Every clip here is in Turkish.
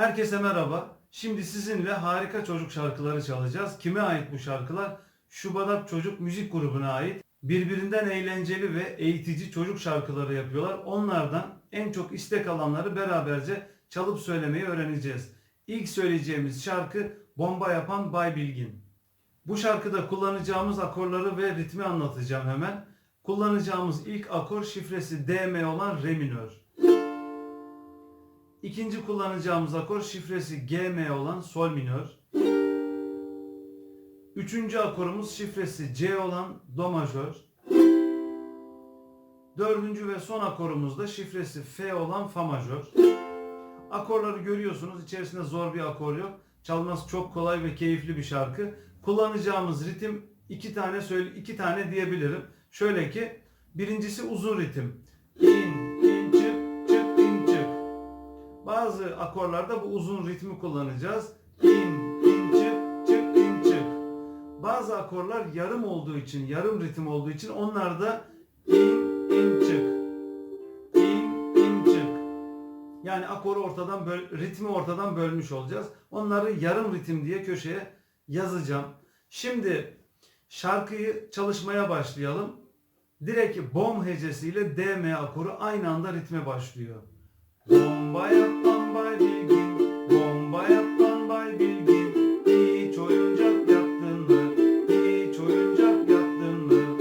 Herkese merhaba. Şimdi sizinle harika çocuk şarkıları çalacağız. Kime ait bu şarkılar? Şubadak Çocuk Müzik Grubu'na ait. Birbirinden eğlenceli ve eğitici çocuk şarkıları yapıyorlar. Onlardan en çok istek alanları beraberce çalıp söylemeyi öğreneceğiz. İlk söyleyeceğimiz şarkı Bomba Yapan Bay Bilgin. Bu şarkıda kullanacağımız akorları ve ritmi anlatacağım hemen. Kullanacağımız ilk akor şifresi DM olan Re minör. İkinci kullanacağımız akor şifresi GM olan Sol minör. Üçüncü akorumuz şifresi C olan Do majör. Dördüncü ve son akorumuz da şifresi F olan Fa majör. Akorları görüyorsunuz. İçerisinde zor bir akor yok. Çalması çok kolay ve keyifli bir şarkı. Kullanacağımız ritim iki tane söyle iki tane diyebilirim. Şöyle ki birincisi uzun ritim. İn, Bazı akorlarda bu uzun ritmi kullanacağız. İn, in, çık, çık, in, çık. Bazı akorlar yarım olduğu için, yarım ritim olduğu için onlar da in, in, çık. İn, in, çık. Yani akoru ortadan ritmi ortadan bölmüş olacağız. Onları yarım ritim diye köşeye yazacağım. Şimdi şarkıyı çalışmaya başlayalım. Direkt bom hecesiyle DM akoru aynı anda ritme başlıyor. Bomba yapan Bay Bilgin, bomba yapan Bay Bilgin, hiç oyuncak yaptın mı, hiç oyuncak yaptın mı?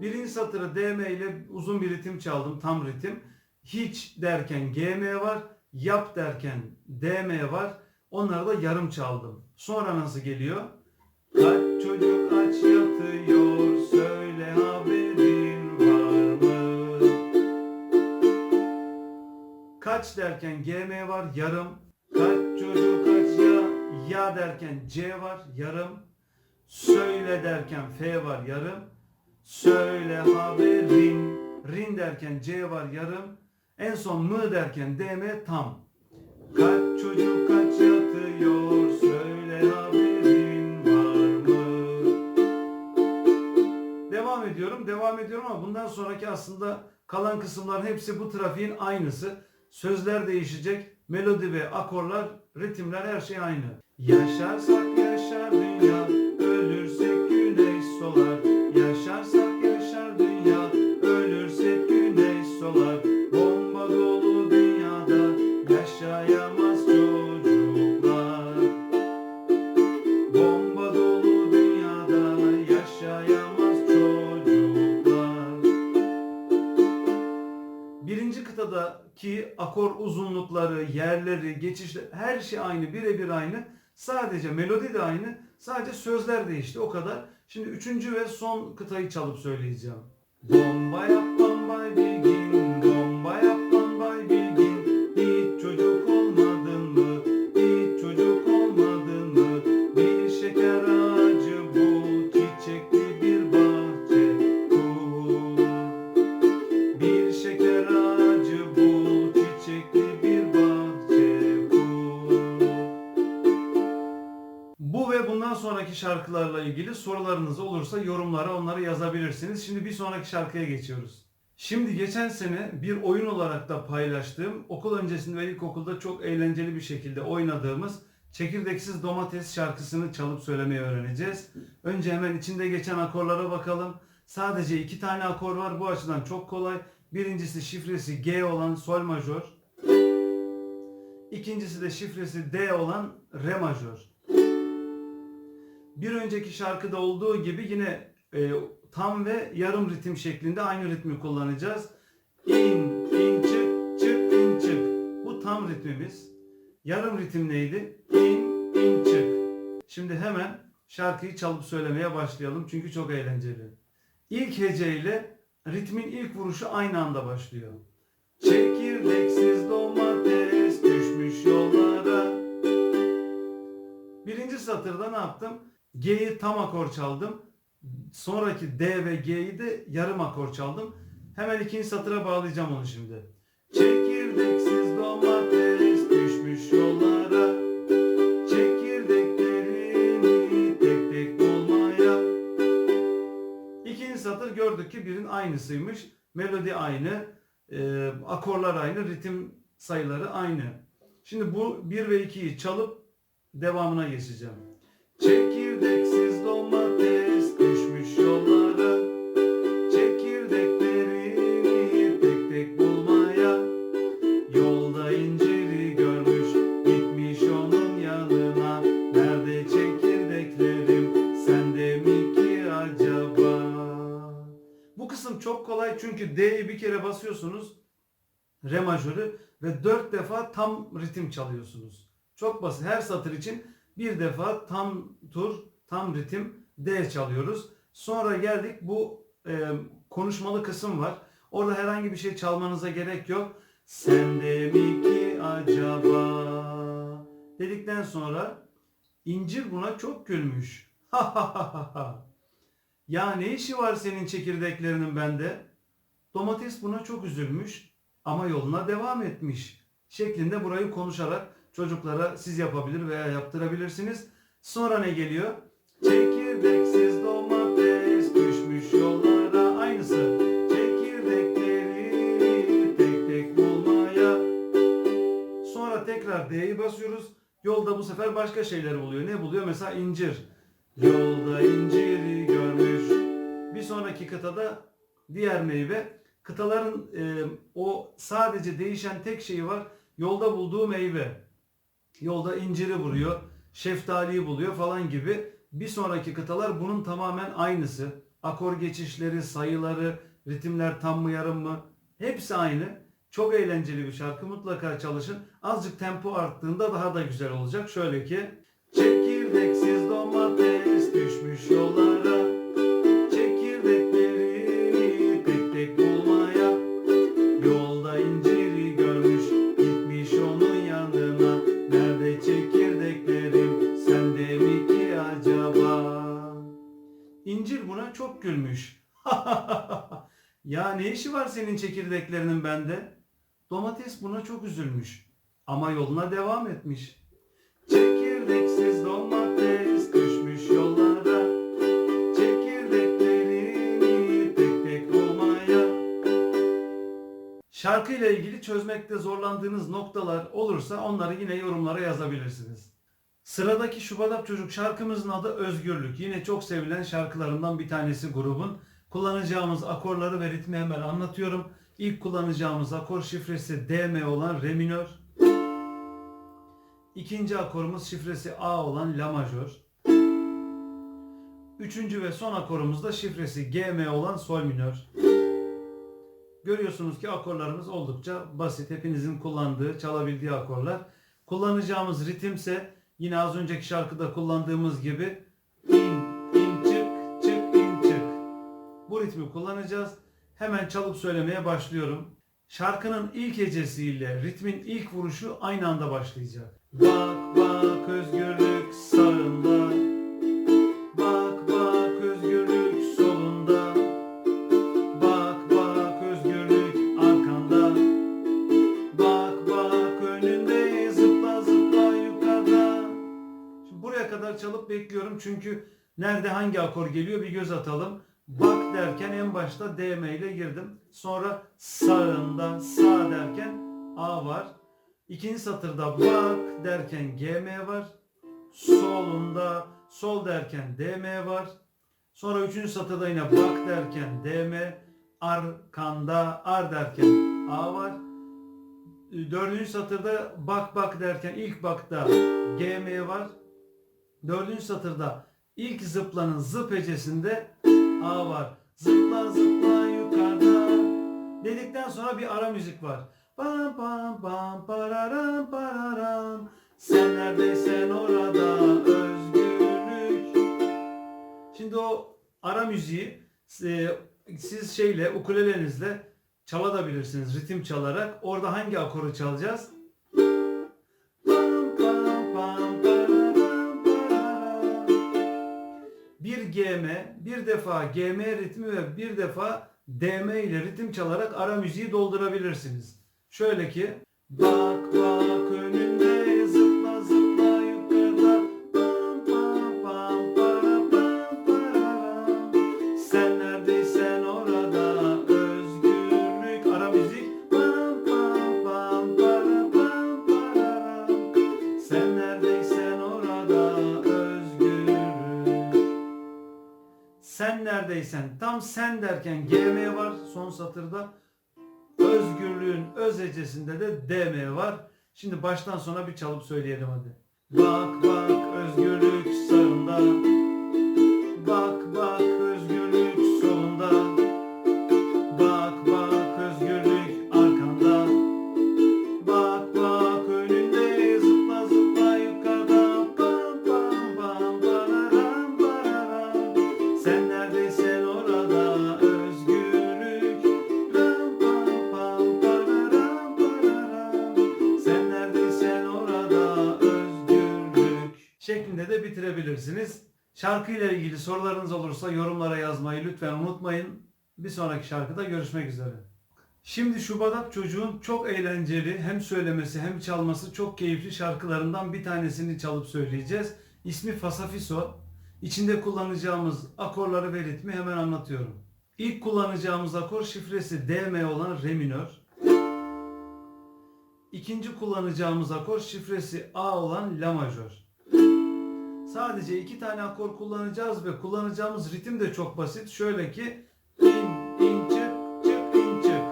Birinci satırı DM ile uzun bir ritim çaldım, tam ritim. Hiç derken GM var, yap derken DM var. Onları da yarım çaldım. Sonra nasıl geliyor? Kaç çocuk aç yatıyor, söyle haberin Kaç derken GM var yarım. Kaç çocuk kaç ya ya derken C var yarım. Söyle derken F var yarım. Söyle haberin rin derken C var yarım. En son mı derken DM tam. Kaç çocuk kaç yatıyor söyle haberin var mı? Devam ediyorum, devam ediyorum ama bundan sonraki aslında kalan kısımların hepsi bu trafiğin aynısı. Sözler değişecek, melodi ve akorlar, ritimler her şey aynı. Yaşarsak yaşar dünya, akor uzunlukları, yerleri, geçişler her şey aynı, birebir aynı. Sadece melodi de aynı. Sadece sözler değişti o kadar. Şimdi üçüncü ve son kıtayı çalıp söyleyeceğim. Bomba yapan bundan sonraki şarkılarla ilgili sorularınız olursa yorumlara onları yazabilirsiniz. Şimdi bir sonraki şarkıya geçiyoruz. Şimdi geçen sene bir oyun olarak da paylaştığım, okul öncesinde ve ilkokulda çok eğlenceli bir şekilde oynadığımız Çekirdeksiz Domates şarkısını çalıp söylemeyi öğreneceğiz. Önce hemen içinde geçen akorlara bakalım. Sadece iki tane akor var. Bu açıdan çok kolay. Birincisi şifresi G olan Sol majör. İkincisi de şifresi D olan Re majör. Bir önceki şarkıda olduğu gibi yine e, tam ve yarım ritim şeklinde aynı ritmi kullanacağız. İn, in, çık, çık, in, çık. Bu tam ritmimiz. Yarım ritim neydi? İn, in, çık. Şimdi hemen şarkıyı çalıp söylemeye başlayalım çünkü çok eğlenceli. İlk hece ile ritmin ilk vuruşu aynı anda başlıyor. Çekirdeksiz domates düşmüş yollara. Birinci satırda ne yaptım? G'yi tam akor çaldım. Sonraki D ve G'yi de yarım akor çaldım. Hemen ikinci satıra bağlayacağım onu şimdi. Çekirdeksiz domates düşmüş yollara. Çekirdeklerini tek tek bulmaya. İkinci satır gördük ki birin aynısıymış. Melodi aynı, e, akorlar aynı, ritim sayıları aynı. Şimdi bu 1 ve 2'yi çalıp devamına geçeceğim. Çekirdeksiz domates düşmüş yollara Çekirdeklerini tek tek bulmaya Yolda inciri görmüş gitmiş onun yanına Nerede çekirdeklerim sende acaba Bu kısım çok kolay çünkü D'yi bir kere basıyorsunuz Re majörü ve dört defa tam ritim çalıyorsunuz. Çok basit. Her satır için bir defa tam tur, tam ritim D çalıyoruz. Sonra geldik bu e, konuşmalı kısım var. Orada herhangi bir şey çalmanıza gerek yok. Sen de mi ki acaba dedikten sonra incir buna çok gülmüş. ya ne işi var senin çekirdeklerinin bende? Domates buna çok üzülmüş ama yoluna devam etmiş şeklinde burayı konuşarak çocuklara siz yapabilir veya yaptırabilirsiniz. Sonra ne geliyor? Çekirdeksiz domates düşmüş yollara aynısı. Çekirdekleri tek tek bulmaya. Sonra tekrar D'yi basıyoruz. Yolda bu sefer başka şeyler buluyor. Ne buluyor? Mesela incir. Yolda inciri görmüş. Bir sonraki kıtada diğer meyve. Kıtaların e, o sadece değişen tek şeyi var. Yolda bulduğu meyve. Yolda inciri buluyor, şeftaliyi buluyor falan gibi. Bir sonraki kıtalar bunun tamamen aynısı. Akor geçişleri, sayıları, ritimler tam mı yarım mı? Hepsi aynı. Çok eğlenceli bir şarkı. Mutlaka çalışın. Azıcık tempo arttığında daha da güzel olacak. Şöyle ki. Çekirdeksiz domates düşmüş yollara. Çok gülmüş. ya ne işi var senin çekirdeklerinin bende? Domates buna çok üzülmüş. Ama yoluna devam etmiş. Çekirdeksiz domates düşmüş yollara. Çekirdeklerini tek tek bulmaya. Şarkıyla ilgili çözmekte zorlandığınız noktalar olursa onları yine yorumlara yazabilirsiniz. Sıradaki Şubadat Çocuk şarkımızın adı Özgürlük. Yine çok sevilen şarkılarından bir tanesi grubun. Kullanacağımız akorları ve ritmi hemen anlatıyorum. İlk kullanacağımız akor şifresi DM olan Re minör. İkinci akorumuz şifresi A olan La majör. Üçüncü ve son akorumuz da şifresi GM olan Sol minör. Görüyorsunuz ki akorlarımız oldukça basit. Hepinizin kullandığı, çalabildiği akorlar. Kullanacağımız ritimse yine az önceki şarkıda kullandığımız gibi in, in çık, çık, in çık. Bu ritmi kullanacağız. Hemen çalıp söylemeye başlıyorum. Şarkının ilk hecesiyle ritmin ilk vuruşu aynı anda başlayacak. Bak bak özgürlük nerede hangi akor geliyor bir göz atalım. Bak derken en başta DM ile girdim. Sonra sağında sağ derken A var. İkinci satırda bak derken GM var. Solunda sol derken DM var. Sonra üçüncü satırda yine bak derken DM, arkanda ar derken A var. Dördüncü satırda bak bak derken ilk bakta GM var. Dördüncü satırda ilk zıplanın zıp hecesinde A var. Zıpla zıpla yukarıda dedikten sonra bir ara müzik var. Pam pam pam pararam pararam Sen neredeysen orada özgürlük Şimdi o ara müziği e, siz şeyle ukulelenizle çalabilirsiniz ritim çalarak. Orada hangi akoru çalacağız? GM, bir defa GM ritmi ve bir defa DM ile ritim çalarak ara müziği doldurabilirsiniz. Şöyle ki Bak bak önünde neredeysen tam sen derken GM var son satırda. Özgürlüğün öz hecesinde de DM var. Şimdi baştan sona bir çalıp söyleyelim hadi. Bak bak özgürlük sağında. Bitirebilirsiniz. Şarkıyla ilgili sorularınız olursa yorumlara yazmayı lütfen unutmayın. Bir sonraki şarkıda görüşmek üzere. Şimdi Şubadak çocuğun çok eğlenceli hem söylemesi hem çalması çok keyifli şarkılarından bir tanesini çalıp söyleyeceğiz. İsmi Fasafiso. İçinde kullanacağımız akorları ve ritmi hemen anlatıyorum. İlk kullanacağımız akor şifresi DM olan Re minör. İkinci kullanacağımız akor şifresi A olan La majör. Sadece iki tane akor kullanacağız ve kullanacağımız ritim de çok basit. Şöyle ki in, in, çık, çık, in, çık.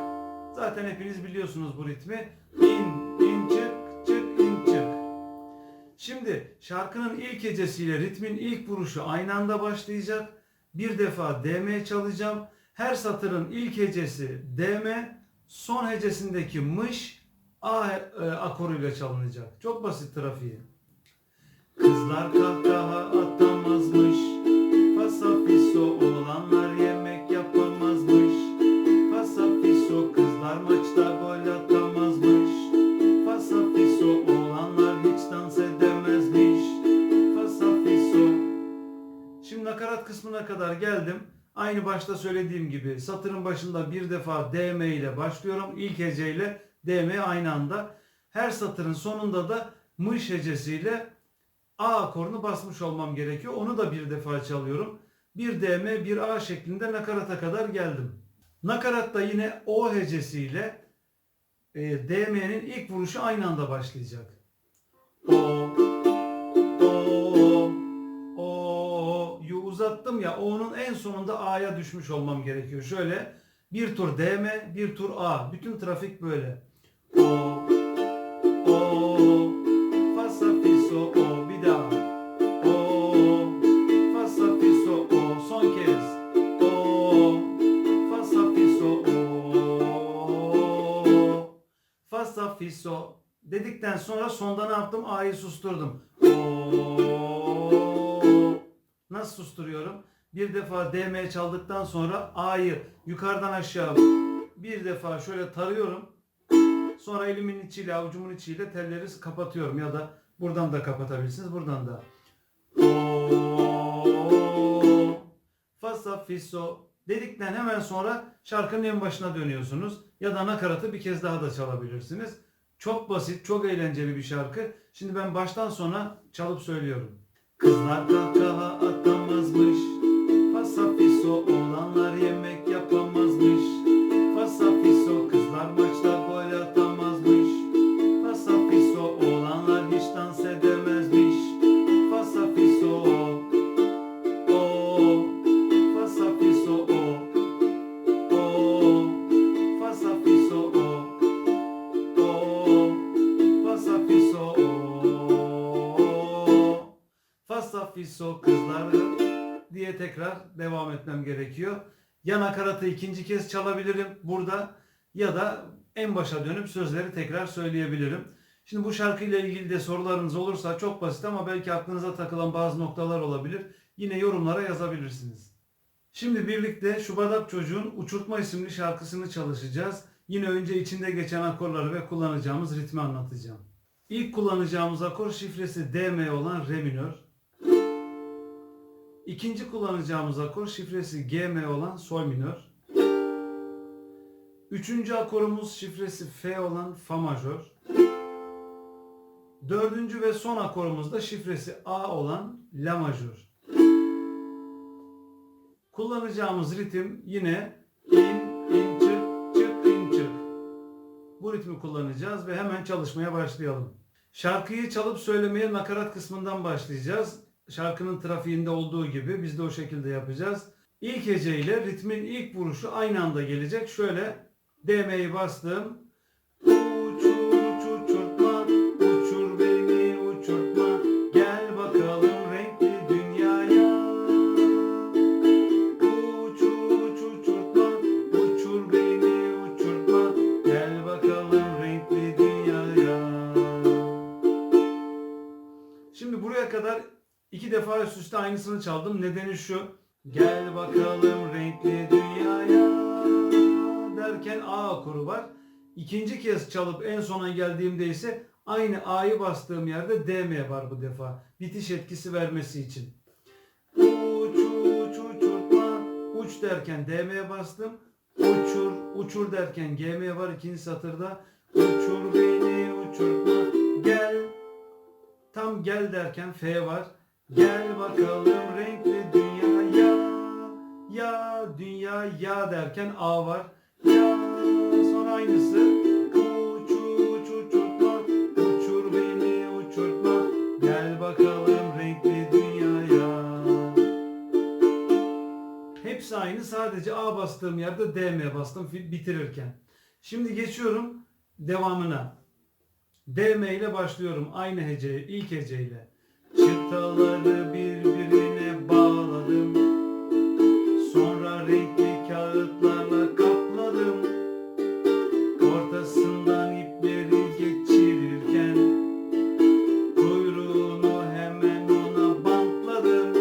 Zaten hepiniz biliyorsunuz bu ritmi. İn, in, çık, çık, in, çık. Şimdi şarkının ilk hecesiyle ritmin ilk vuruşu aynı anda başlayacak. Bir defa DM çalacağım. Her satırın ilk hecesi DM, son hecesindeki mış A e, akoruyla çalınacak. Çok basit trafiği. Kızlar kahkaha atamazmış. Fasafiso oğlanlar yemek yapamazmış. Fasafiso kızlar maçta gol atamazmış. Fasafiso oğlanlar hiç dans edemezmiş. Fasafiso. Şimdi nakarat kısmına kadar geldim. Aynı başta söylediğim gibi satırın başında bir defa DM ile başlıyorum. İlk heceyle DM aynı anda. Her satırın sonunda da mış hecesiyle A akorunu basmış olmam gerekiyor. Onu da bir defa çalıyorum. Bir DM, bir A şeklinde nakarata kadar geldim. Nakaratta yine O hecesiyle e, DM'nin ilk vuruşu aynı anda başlayacak. O, O, O, Yu uzattım ya O'nun en sonunda A'ya düşmüş olmam gerekiyor. Şöyle bir tur DM, bir tur A. Bütün trafik böyle. O, Fa fi so dedikten sonra sonda ne yaptım? A'yı susturdum. Nasıl susturuyorum? Bir defa DM çaldıktan sonra A'yı yukarıdan aşağı bir defa şöyle tarıyorum. Sonra elimin içiyle, avucumun içiyle telleri kapatıyorum ya da buradan da kapatabilirsiniz, buradan da. Fa sa fi so dedikten hemen sonra şarkının en başına dönüyorsunuz ya da nakaratı bir kez daha da çalabilirsiniz. Çok basit, çok eğlenceli bir şarkı. Şimdi ben baştan sona çalıp söylüyorum. Kızlar kahkaha atamazmış. Gerekiyor. Ya nakaratı ikinci kez çalabilirim burada ya da en başa dönüp sözleri tekrar söyleyebilirim. Şimdi bu şarkıyla ilgili de sorularınız olursa çok basit ama belki aklınıza takılan bazı noktalar olabilir. Yine yorumlara yazabilirsiniz. Şimdi birlikte Şubadak Çocuğun Uçurtma isimli şarkısını çalışacağız. Yine önce içinde geçen akorları ve kullanacağımız ritmi anlatacağım. İlk kullanacağımız akor şifresi DM olan Re minör. İkinci kullanacağımız akor şifresi GM olan Sol minör. Üçüncü akorumuz şifresi F olan Fa majör. Dördüncü ve son akorumuz da şifresi A olan La majör. Kullanacağımız ritim yine in, in, çık, çık, in, çık. Bu ritmi kullanacağız ve hemen çalışmaya başlayalım. Şarkıyı çalıp söylemeye nakarat kısmından başlayacağız. Şarkının trafiğinde olduğu gibi biz de o şekilde yapacağız. İlk hece ritmin ilk vuruşu aynı anda gelecek. Şöyle DM'yi bastım. İki defa üst üste aynısını çaldım. Nedeni şu. Gel bakalım renkli dünyaya derken A akoru var. İkinci kez çalıp en sona geldiğimde ise aynı A'yı bastığım yerde DM var bu defa. Bitiş etkisi vermesi için. Uç uç uçurtma uç derken DM'ye bastım. Uçur uçur derken GM var ikinci satırda. Uçur beni uçurtma gel Tam gel derken F var. Gel bakalım renkli dünyaya. Ya dünya ya derken A var. Ya sonra aynısı. Uç uç uçurtma. Uçur beni uçurtma. Gel bakalım renkli dünyaya. Hepsi aynı sadece A bastığım yerde DM bastım bitirirken. Şimdi geçiyorum devamına. DM ile başlıyorum aynı hece, ilk heceyle. Çıtaları birbirine bağladım. Sonra renkli kağıtlarla kapladım. Ortasından ipleri geçirirken kuyruğunu hemen ona bantladım.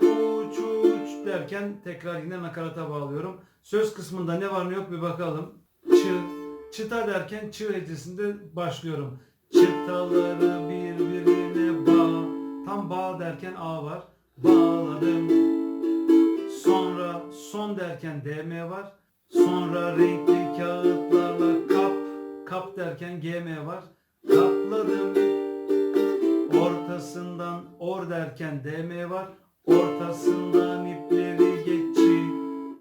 Uç uç derken tekrar yine nakarata bağlıyorum. Söz kısmında ne var ne yok bir bakalım. Çı, çıta derken çı hecesinde başlıyorum. Çıtaları birbirine bağ. Tam bağ derken A var. Bağladım. Sonra son derken DM var. Sonra renkli kağıtlarla kap. Kap derken GM var. Kapladım. Ortasından or derken DM var. Ortasından ipleri geçi.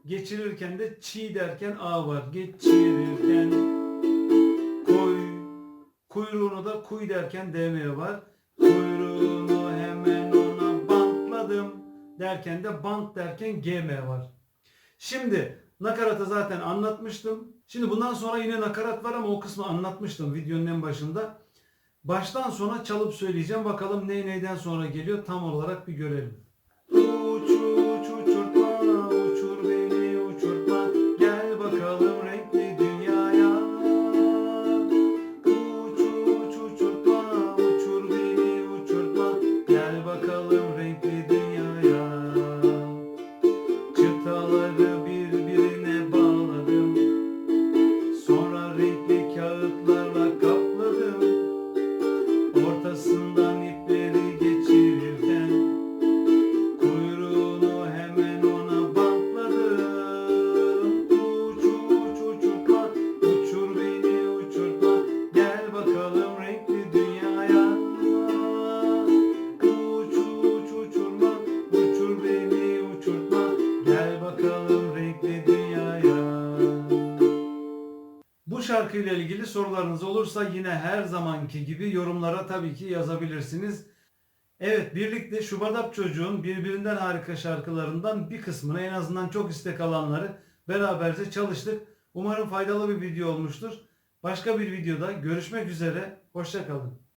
Geçirirken de çiğ derken A var. Geçirirken. Kuyruğunu da kuy derken DM var. Kuyruğunu hemen ona bantladım derken de bant derken GM var. Şimdi nakaratı zaten anlatmıştım. Şimdi bundan sonra yine nakarat var ama o kısmı anlatmıştım videonun en başında. Baştan sona çalıp söyleyeceğim. Bakalım ne neyden sonra geliyor tam olarak bir görelim. Uç uç uçurtma, Şarkıyla ilgili sorularınız olursa yine her zamanki gibi yorumlara tabii ki yazabilirsiniz. Evet birlikte Şubadap Çocuğun birbirinden harika şarkılarından bir kısmını en azından çok istek alanları beraberce çalıştık. Umarım faydalı bir video olmuştur. Başka bir videoda görüşmek üzere. Hoşçakalın.